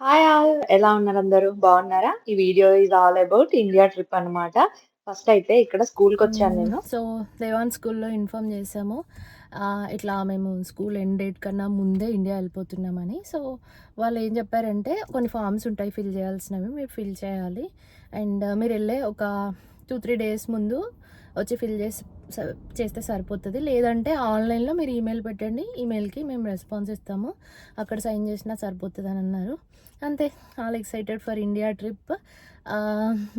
Hi all ఎలా ఉన్నారు అందరూ బాగున్నారా? ఈ video is all about India trip అన్నమాట. ఫస్ట్ అయితే ఇక్కడ స్కూల్‌కొచ్చాను హ్మ్. నేను. సో, దేవాన్ స్కూల్‌లో ఇన్ఫార్మ్ చేసాము. ఇట్లా మేము స్కూల్ ఎండ్ డేట్ కన్నా ముందే ఇండియా ఎళ్ళిపోతున్నామని. సో, వాళ్ళేం చెప్పారంటే కొన్ని ఫార్మ్స్ ఉంటాయి ఫిల్ చేయాల్సినవి. మీరు ఫిల్ చేయాలి. అండ్ మీరెళ్ళే ఒక 2, 3 డేస్ ముందు వచ్చి ఫిల్ చేసి చేస్తే సరిపోతుంది లేదంటే ఆన్‌లైన్‌లో మీరు ఈమెయిల్ పెట్టండి. ఈమెయిల్‌కి మేము రెస్పాన్స్ ఇస్తాము. అక్కడ సైన్ చేసినా సరిపోతదనన్నారు. అంతే all excited for India trip.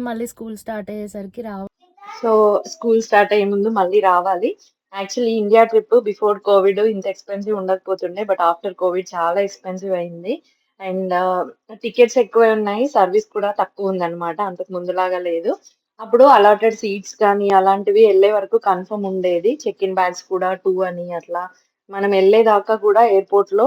మళ్ళీ స్కూల్ స్టార్ట్ అయ్యేసరికి రావ సో, స్కూల్ స్టార్ట్ అయ్యే ముందు మళ్ళీ రావాలి. Actually India trip before covid ఇంత ఎక్స్‌పెన్సివ్ ఉండకపోతుండే. బట్ ఆఫ్టర్ కోవిడ్ చాలా ఎక్స్‌పెన్సివ్ అయింది. అండ్ టికెట్స్ ఎక్కువే ఉన్నాయి. సర్వీస్ కూడా తక్కువ ఉందన్నమాట అంతకు ముందులాగా లేదు. అప్పుడు అలాటెడ్ సీట్స్ కానీ అలాంటివి వెళ్ళే వరకు కన్ఫర్మ్ ఉండేది. చెక్ ఇన్ బ్యాగ్స్ కూడా టూ అని అట్లా. మనం వెళ్ళేదాకా కూడా ఎయిర్పోర్ట్లో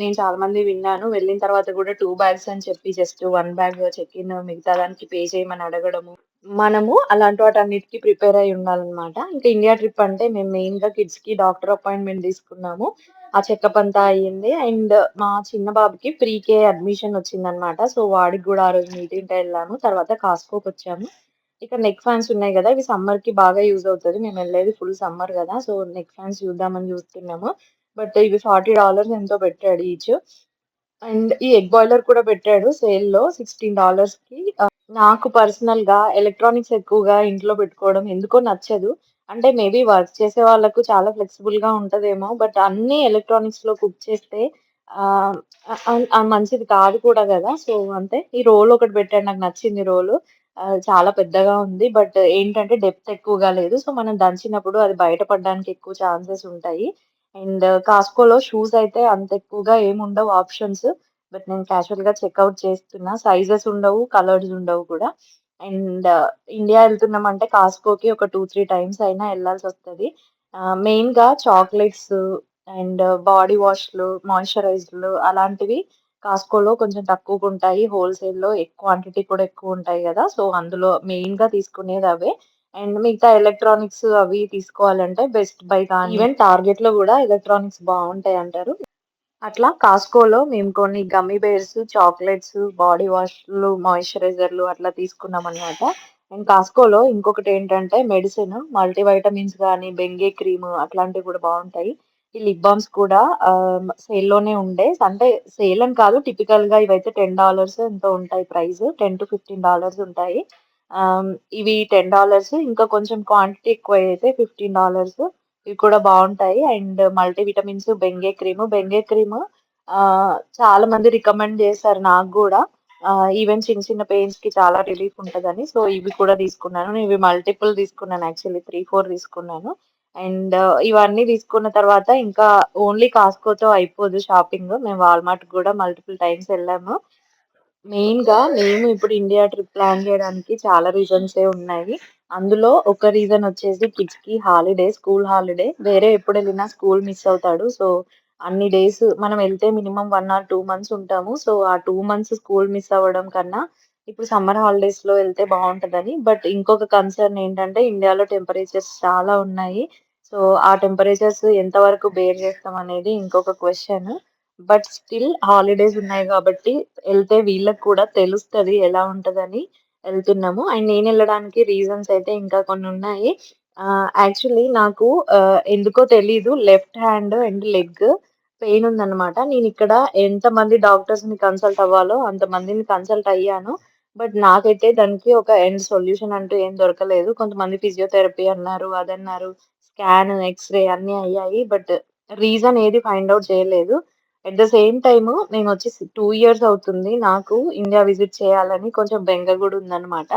నేను చాలా మంది విన్నాను. వెళ్ళిన తర్వాత కూడా టూ బ్యాగ్స్ అని చెప్పి just one bag check in మిగతా దానికి పే చేయమని అడగడము. మనము అలాంటి వాటన్నిటికి ప్రిపేర్ అయ్యి ఉండాలన్నమాట. ఇంకా ఇండియా ట్రిప్ అంటే మేము మెయిన్‌గా కిడ్స్‌కి డాక్టర్ అపాయింట్‌మెంట్ తీసుకున్నాము. ఆ చెకప్ అంతా అయింది. అండ్ మా చిన్న బాబుకి ప్రీ కే అడ్మిషన్ వచ్చిందనమాట సో, వాడికి కూడా ఆ రోజు మీటింగ్ వెళ్ళాము. తర్వాత కాస్కోకి వచ్చాము ఇక్కడ నెక్ ఫ్యాన్స్ ఉన్నాయి కదా ఇవి సమ్మర్కి బాగా యూజ్ అవుతుంది మేము వెళ్ళేది ఫుల్ సమ్మర్ కదా సో, నెక్ ఫ్యాన్స్ చూద్దామని చూస్తున్నాము. బట్ ఇవి $40 ఎంతో పెట్టాడు ఈచ్. అండ్ ఈ ఎగ్ బాయిలర్ కూడా పెట్టాడు సేల్‌లో $16కి. ఆహ్, నాకు పర్సనల్‌గా ఎలక్ట్రానిక్స్ ఎక్కువగా ఇంట్లో పెట్టుకోవడం ఎందుకో నచ్చదు. అంటే మేబీ వర్క్ చేసే వాళ్ళకు చాలా ఫ్లెక్సిబుల్‌గా ఉంటదేమో. బట్ అన్నీ ఎలక్ట్రానిక్స్‌లో కుక్ చేస్తే మంచిది కాదు కూడా కదా సో, అంతే. ఈ రోల్ ఒకటి పెట్టాడు. నాకు నచ్చింది రోలు. చాలా పెద్దగా ఉంది. బట్ ఏంటంటే డెప్త్ ఎక్కువగా లేదు. సో, మనం దంచినప్పుడు అది బయట పడడానికి ఎక్కువ ఛాన్సెస్ ఉంటాయి. అండ్ కాస్కోలో షూస్ అయితే అంత ఎక్కువగా ఏముండవు ఆప్షన్స్. బట్ నేను క్యాజువల్‌గా చెక్అవుట్ చేస్తున్నా. సైజెస్ ఉండవు, కలర్స్ ఉండవు కూడా. అండ్ ఇండియా వెళ్తున్నాం అంటే కాస్కోకి ఒక 2, 3 టైమ్స్ అయినా వెళ్ళాల్సి వస్తుంది మెయిన్‌గా చాక్లెట్స్ అండ్ బాడీ వాష్‌లు, మాయిశ్చరైజర్‌లు అలాంటివి కాస్కోలో కొంచెం తక్కువకుంటాయి. హోల్‌సేల్‌లో ఎక్ క్వాంటిటీ కూడా ఎక్కువుంటాయి గదా! సో, అందులో మెయిన్‌గా తీసుకునేది అవే. అండ్ మిగతా ఎలక్ట్రానిక్స్ అవి తీసుకోవాలంటే బెస్ట్ బై కానీ ఈవెన్ టార్గెట్‌లో గూడా ఎలక్ట్రానిక్స్ బావుంటాయంటారు. అట్లా కాస్కోలో మేము కొన్ని గమ్మీ బేర్స్, చాక్లెట్స్, బాడీ వాష్‌లు, మాయిశ్చరైజర్‌లు అట్లా తీసుకున్నామన్నమాట. అండ్ కాస్కోలో ఇంకొకటేంటంటే మెడిసిన్ మల్టీ వైటమిన్స్ గానీ, బెంగే క్రీమ్ అట్లాంటివి కూడా బావుంటాయి. ఈ లిప్ బామ్స్ కూడా సేల్‌లోనే ఉండే. అంటే సేల్ అని కాదు టిపికల్‌గా ఇవైతే $10 ఎంతో ఉంటాయి ప్రైస్. $10-15 ఉంటాయి. ఇవి $10 ఇంకా కొంచెం క్వాంటిటీ ఎక్కువ అయితే ఫిఫ్టీన్ డాలర్స్ ఇవి కూడా బాగుంటాయి and multivitamins, Bengay cream. Bengay cream చాలా మంది రికమెండ్ చేశారు నాకు కూడా ఈవెన్ చిన్న చిన్న పెయిన్స్‌కి చాలా రిలీఫ్ ఉంటుందని సో, ఇవి కూడా తీసుకున్నాను. నేను ఇవి మల్టిపుల్ తీసుకున్నాను యాక్చువల్లీ 3, 4 తీసుకున్నాను. అండ్ ఇవన్నీ తీసుకున్న తర్వాత ఇంకా ఓన్లీ కాస్కోతో అయిపోదు షాపింగ్. మేము వాల్మార్ట్‌కి కూడా మల్టిపుల్ టైమ్స్ వెళ్ళాము మెయిన్‌గా మేము ఇప్పుడు ఇండియా ట్రిప్ ప్లాన్ చేయడానికి చాలా రీజన్సే ఉన్నాయి. అందులో ఒక రీజన్ వచ్చేసి కిడ్స్‌కి హాలిడే, స్కూల్ హాలిడే. వేరే ఎప్పుడు వెళ్ళినా స్కూల్ మిస్ అవుతాడు. సో, అన్ని డేస్ మనం వెళ్తే minimum one or two months ఉంటాము. సో, ఆ టూ మంత్స్ స్కూల్ మిస్ అవ్వడం కన్నా ఇప్పుడు సమ్మర్ హాలిడేస్‌లో వెళ్తే బాగుంటుందని బట్ ఇంకొక కన్సర్న్ ఏంటంటే ఇండియాలో టెంపరేచర్స్ చాలా ఉన్నాయి. సో, ఆ టెంపరేచర్స్ ఎంతవరకు బేర్ చేస్తాం అనేది ఇంకొక క్వశ్చన్ బట్ స్టిల్ హాలిడేస్ ఉన్నాయి కాబట్టి వెళ్తే వీళ్ళకి కూడా తెలుస్తుంది ఎలా ఉంటుందని వెళ్తున్నాము అండ్ నేను వెళ్ళడానికి రీజన్స్ అయితే ఇంకా కొన్ని ఉన్నాయి యాక్చువల్లీ నాకు ఎందుకో తెలీదు left hand and leg pain ఉందన్నమాట. ఇక్కడ ఎంతమంది డాక్టర్స్‌ని కన్సల్ట్ అవ్వాలో అంతమందిని కన్సల్ట్ అయ్యాను. బట్ నాకైతే దానికి ఒక ఎండ్ సొల్యూషన్ అంటూ ఏం దొరకలేదు. కొంతమంది ఫిజియోథెరపీ అన్నారు, అదన్నారు, స్కాన్, ఎక్స్‌రే అన్నీ అయ్యాయి. బట్ రీజన్ ఏది ఫైండ్ అవుట్ చేయలేదు. అట్ ద సేమ్ టైమ్ నేను వచ్చి టూ ఇయర్స్ అవుతుంది. నాకు ఇండియా విజిట్ చేయాలని కొంచెం బెంగ కూడా ఉందన్నమాట.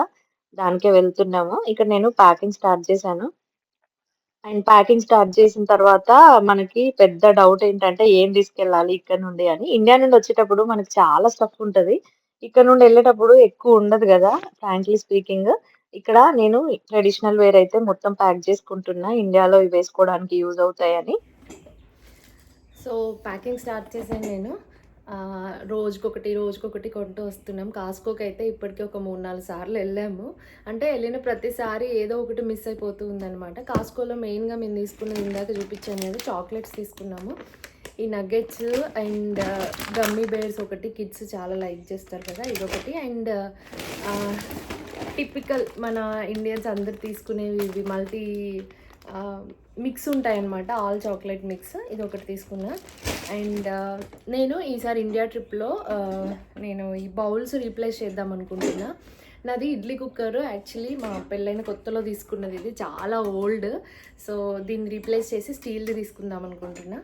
దానికే వెళ్తున్నాము. ఇక్కడ నేను ప్యాకింగ్ స్టార్ట్ చేశాను. అండ్ ప్యాకింగ్ స్టార్ట్ చేసిన తర్వాత మనకి పెద్ద డౌట్ ఏంటంటే ఏం తీసుకెళ్ళాలి ఇక్కడ నుండి అని. ఇండియా నుండి వచ్చేటప్పుడు మనకి చాలా స్టఫ్ ఉంటుంది ఇక్కడ నుండి వెళ్ళేటప్పుడు ఎక్కువ ఉండదు కదా ఫ్రాంక్లీ స్పీకింగ్. ఇక్కడ నేను ట్రెడిషనల్ వేర్ అయితే మొత్తం ప్యాక్ చేసుకుంటున్నా. ఇండియాలో ఇవి వేసుకోవడానికి యూజ్ అవుతాయని. సో, ప్యాకింగ్ స్టార్ట్ చేశాను నేను. రోజుకొకటి, రోజుకొకటి కొంటూ వస్తున్నాం. కాస్కోకైతే ఇప్పటికి ఒక 3, 4 సార్లు వెళ్ళాము అంటే వెళ్ళిన ప్రతిసారి ఏదో ఒకటి మిస్ అయిపోతూ ఉందనమాట. కాస్కోలో మెయిన్‌గా మేము తీసుకున్నది ఇందాక చూపించాను కదా! చాక్లెట్స్ తీసుకున్నాము. ఈ నగ్గెట్స్ అండ్ గమ్మీ బేర్స్ ఒకటి కిడ్స్ చాలా లైక్ చేస్తారు కదా ఇదొకటి. అండ్ టిపికల్ uh, మన ఇండియన్స్ అందరు తీసుకునేవి ఇవి మల్టీ మిక్స్ uh, ఉంటాయన్నమాట. ఆల్ చాక్లెట్ మిక్స్ ఇది ఒకటి తీసుకున్నా అండ్ uh, నేను ఈసారి ఇండియా ట్రిప్లో నేను ఈ బౌల్స్ రీప్లేస్ చేద్దాం అనుకుంటున్నా. నాది ఇడ్లీ కుక్కర్ యాక్చువల్లీ మా పెళ్ళైన కొత్తలో తీసుకున్నది ఇది. చాలా ఓల్డ్ సో దీన్ని రీప్లేస్ చేసి స్టీల్ది తీసుకుందాం అనుకుంటున్నా.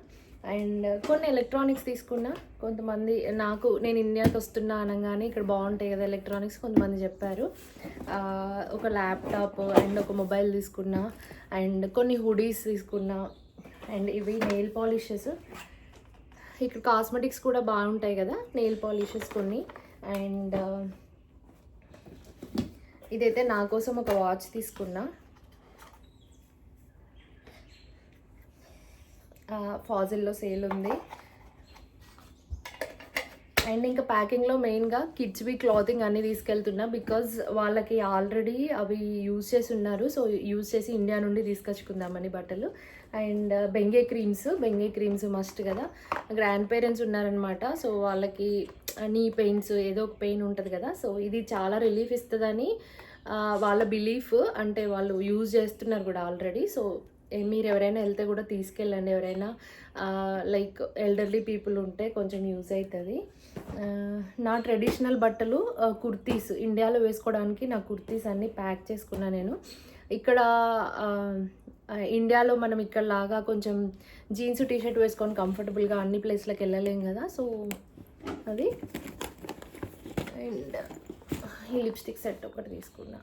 అండ్ కొన్ని ఎలక్ట్రానిక్స్ తీసుకున్నా. కొంతమంది నాకు నేను ఇండియాకి వస్తున్నా అనగానే ఇక్కడ బాగుంటాయి కదా ఎలక్ట్రానిక్స్ కొంతమంది చెప్పారు. ఒక ల్యాప్టాప్ అండ్ ఒక మొబైల్ తీసుకున్నా. అండ్ కొన్ని హుడీస్ తీసుకున్నా. అండ్ ఇవి నెయిల్ పాలిషెస్ ఇక్కడ కాస్మెటిక్స్ కూడా బాగుంటాయి కదా నెయిల్ పాలిషెస్ కొన్ని. అండ్ ఇదైతే నా కోసం ఒక వాచ్ తీసుకున్నా. ఫాజిల్లో సేల్ ఉంది. అండ్ ఇంకా ప్యాకింగ్లో మెయిన్గా కిడ్స్వి క్లాతింగ్ అన్నీ తీసుకెళ్తున్నా బికాజ్ వాళ్ళకి ఆల్రెడీ అవి యూజ్ చేసి ఉన్నారు. సో యూజ్ చేసి ఇండియా నుండి తీసుకొచ్చుకుందామని బట్టలు. And Bengay creams Bengay creams must కదా. గ్రాండ్ పేరెంట్స్ ఉన్నారనమాట సో వాళ్ళకి నీ పెయిన్స్ ఏదో ఒక పెయిన్ ఉంటుంది కదా. సో ఇది చాలా రిలీఫ్ ఇస్తుందని వాళ్ళ బిలీఫ్ అంటే వాళ్ళు యూజ్ చేస్తున్నారు కూడా ఆల్రెడీ. సో మీరు ఎవరైనా వెళ్తే కూడా తీసుకెళ్ళండి ఎవరైనా. లైక్ ఎల్డర్లీ పీపుల్ ఉంటే కొంచెం యూజ్ అవుతుంది నా ట్రెడిషనల్ బట్టలు కుర్తీస్. ఇండియాలో వేసుకోవడానికి నా కుర్తీస్ అన్నీ ప్యాక్ చేసుకున్నా నేను. ఇక్కడ ఇండియాలో మనం ఇక్కడ లాగా కొంచెం జీన్స్ టీషర్ట్ వేసుకొని కంఫర్టబుల్గా అన్ని ప్లేస్లకు వెళ్ళలేం కదా. సో అది. అండ్ ఈ లిప్స్టిక్ సెట్ ఒకటి తీసుకున్నా.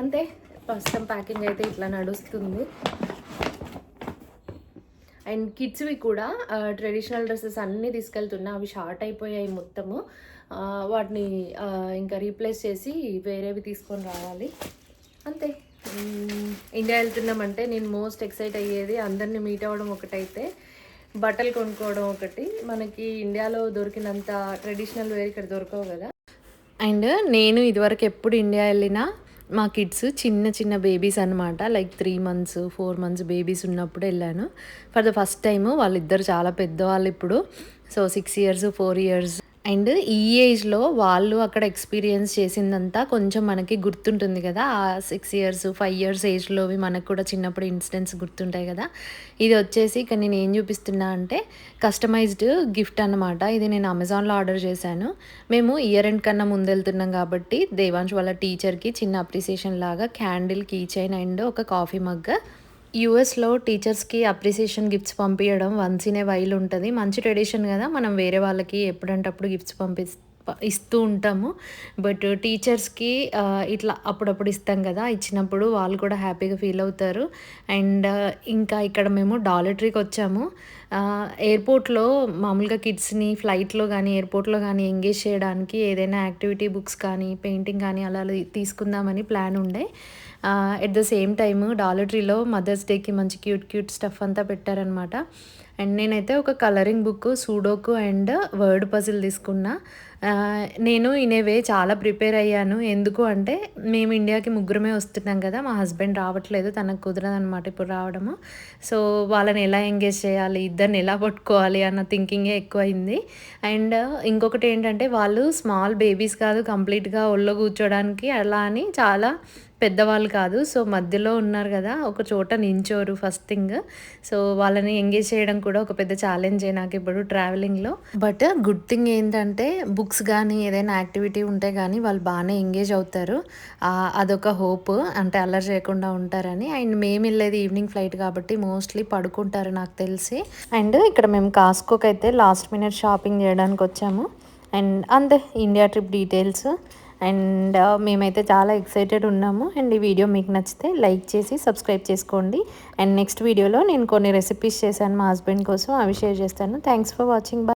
అంతే. ప్రస్తుతం ప్యాకింగ్ అయితే ఇట్లా నడుస్తుంది. అండ్ కిడ్స్వి కూడా ట్రెడిషనల్ డ్రెస్సెస్ అన్నీ తీసుకెళ్తున్నా. అవి షార్ట్ అయిపోయాయి మొత్తము. వాటిని ఇంకా రీప్లేస్ చేసి వేరేవి తీసుకొని రావాలి. అంతే. ఇండియా వెళ్తున్నామంటే నేను మోస్ట్ ఎక్సైట్ అయ్యేది అందరిని మీట్ అవ్వడం ఒకటైతే బట్టలు కొనుక్కోవడం ఒకటి. మనకి ఇండియాలో దొరికినంత ట్రెడిషనల్ వేర్ ఇక్కడ దొరకవు కదా. అండ్ నేను ఇదివరకు ఎప్పుడు ఇండియా వెళ్ళినా మా కిడ్స్ చిన్న చిన్న బేబీస్ అనమాట like three months four months babies ఉన్నప్పుడు వెళ్ళాను. ఫర్ ద ఫస్ట్ టైం వాళ్ళిద్దరు చాలా పెద్దవాళ్ళు ఇప్పుడు. So six years four years and ఈ ఏజ్లో వాళ్ళు అక్కడ ఎక్స్పీరియన్స్ చేసిందంతా కొంచెం మనకి గుర్తుంటుంది కదా. ఆ సిక్స్ ఇయర్స్ ఫైవ్ ఇయర్స్ ఏజ్లోవి మనకు కూడా చిన్నప్పుడు ఇన్సిడెంట్స్ గుర్తుంటాయి కదా. ఇది వచ్చేసి ఇక్కడ నేను ఏం చూపిస్తున్నా అంటే కస్టమైజ్డ్ గిఫ్ట్ అన్నమాట. ఇది నేను అమెజాన్లో ఆర్డర్ చేశాను. మేము ఇయర్ ఎండ్ కన్నా ముందు వెళ్తున్నాం కాబట్టి దేవాంశ్ వాళ్ళ టీచర్కి చిన్న అప్రిసియేషన్ లాగా క్యాండిల్ కీ చైన్ అండ్ ఒక కాఫీ మగ్గ యూఎస్లో టీచర్స్కి అప్రిసియేషన్ గిఫ్ట్స్ పంపించడం వన్స్ ఇన్ ఏ వైల్ ఉంటుంది. మంచి ట్రెడిషన్ కదా మనం వేరే వాళ్ళకి ఎప్పుడంటప్పుడు గిఫ్ట్స్ పంపి ఇస్తూ ఉంటాము. బట్ టీచర్స్కి ఇట్లా అప్పుడప్పుడు ఇస్తాం కదా ఇచ్చినప్పుడు వాళ్ళు కూడా హ్యాపీగా ఫీల్ అవుతారు. అండ్ ఇంకా ఇక్కడ మేము డాలటరీకి వచ్చాము. ఎయిర్పోర్ట్లో మామూలుగా కిడ్స్ని ఫ్లైట్లో కానీ ఎయిర్పోర్ట్లో కానీ ఎంగేజ్ చేయడానికి ఏదైనా యాక్టివిటీ బుక్స్ కానీ పెయింటింగ్ కానీ అలా తీసుకుందామని ప్లాన్ ఉండే. ఎట్ ద సేమ్ టైమ్ డాలటరీలో మదర్స్ డేకి మంచి క్యూట్ క్యూట్ స్టఫ్ అంతా పెట్టారనమాట. అండ్ నేనైతే ఒక colouring book sudoku and word puzzle తీసుకున్నా. నేను ఇనేవే చాలా ప్రిపేర్ అయ్యాను. ఎందుకు అంటే మేము ఇండియాకి ముగ్గురమే వస్తున్నాం కదా మా హస్బెండ్ రావట్లేదు తనకు కుదరదు అనమాట ఇప్పుడు రావడము. సో వాళ్ళని ఎలా ఎంగేజ్ చేయాలి ఇద్దరిని ఎలా పట్టుకోవాలి అన్న థింకింగే ఎక్కువైంది. అండ్ ఇంకొకటి ఏంటంటే వాళ్ళు స్మాల్ బేబీస్ కాదు కంప్లీట్గా ఒళ్ళో కూర్చోడానికి అలా అని చాలా పెద్దవాళ్ళు కాదు. సో మధ్యలో ఉన్నారు కదా ఒక చోట నించోరు ఫస్ట్ థింగ్ సో వాళ్ళని ఎంగేజ్ చేయడం కూడా ఒక పెద్ద ఛాలెంజే నాకు ఇప్పుడు ట్రావెలింగ్లో బట్ గుడ్ థింగ్ ఏంటంటే బుక్స్ కానీ ఏదైనా యాక్టివిటీ ఉంటే కానీ వాళ్ళు బాగానే ఎంగేజ్ అవుతారు. అదొక హోప్ అంటే అల్లరి చేయకుండా ఉంటారని. అండ్ మేము వెళ్ళేది ఈవినింగ్ ఫ్లైట్ కాబట్టి మోస్ట్లీ పడుకుంటారు నాకు తెలిసి. అండ్ ఇక్కడ మేము కాస్కోకైతే అయితే లాస్ట్ మినిట్ షాపింగ్ చేయడానికి వచ్చాము. అండ్ అంతే India trip details and uh, మేమైతే చాలా ఎక్సైటెడ్ ఉన్నాము. అండ్ ఈ వీడియో మీకు నచ్చితే లైక్ చేసి సబ్స్క్రైబ్ చేసుకోండి. అండ్ నెక్స్ట్ వీడియోలో నేను కొన్ని రెసిపీస్ చేశాను మా హస్బెండ్ కోసం అవి షేర్ చేస్తాను. Thanks for watching bye